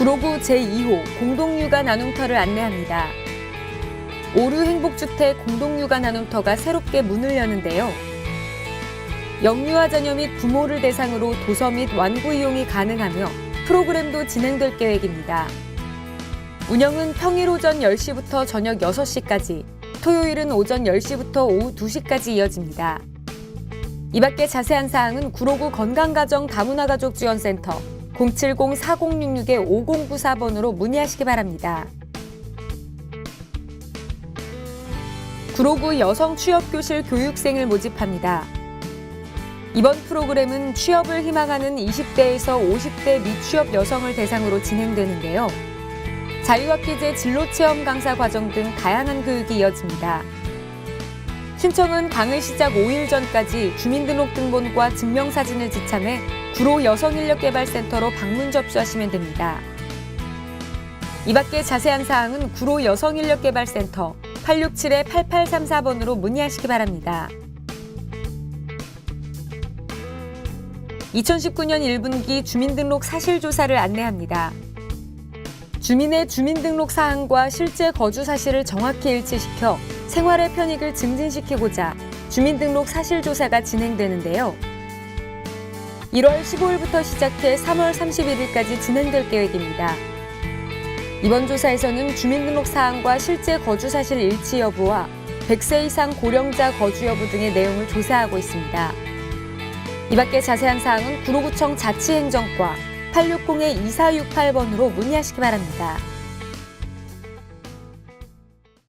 구로구 제2호 공동육아 나눔터를 안내합니다. 오류 행복주택 공동육아 나눔터가 새롭게 문을 여는데요. 영유아 자녀 및 부모를 대상으로 도서 및 완구 이용이 가능하며 프로그램도 진행될 계획입니다. 운영은 평일 오전 10시부터 저녁 6시까지, 토요일은 오전 10시부터 오후 2시까지 이어집니다. 이 밖에 자세한 사항은 구로구 건강가정 다문화가족 지원센터 070-4066-5094번으로 문의하시기 바랍니다. 구로구 여성 취업교실 교육생을 모집합니다. 이번 프로그램은 취업을 희망하는 20대에서 50대 미취업 여성을 대상으로 진행되는데요. 자유학기제 진로체험 강사 과정 등 다양한 교육이 이어집니다. 신청은 강의 시작 5일 전까지 주민등록등본과 증명사진을 지참해 구로 여성인력개발센터로 방문 접수하시면 됩니다. 이 밖에 자세한 사항은 구로 여성인력개발센터 867-8834번으로 문의하시기 바랍니다. 2019년 1분기 주민등록 사실조사를 안내합니다. 주민의 주민등록 사항과 실제 거주 사실을 정확히 일치시켜 생활의 편익을 증진시키고자 주민등록 사실조사가 진행되는데요. 1월 15일부터 시작해 3월 31일까지 진행될 계획입니다. 이번 조사에서는 주민등록 사항과 실제 거주 사실 일치 여부와 100세 이상 고령자 거주 여부 등의 내용을 조사하고 있습니다. 이 밖에 자세한 사항은 구로구청 자치행정과 860-2468번으로 문의하시기 바랍니다.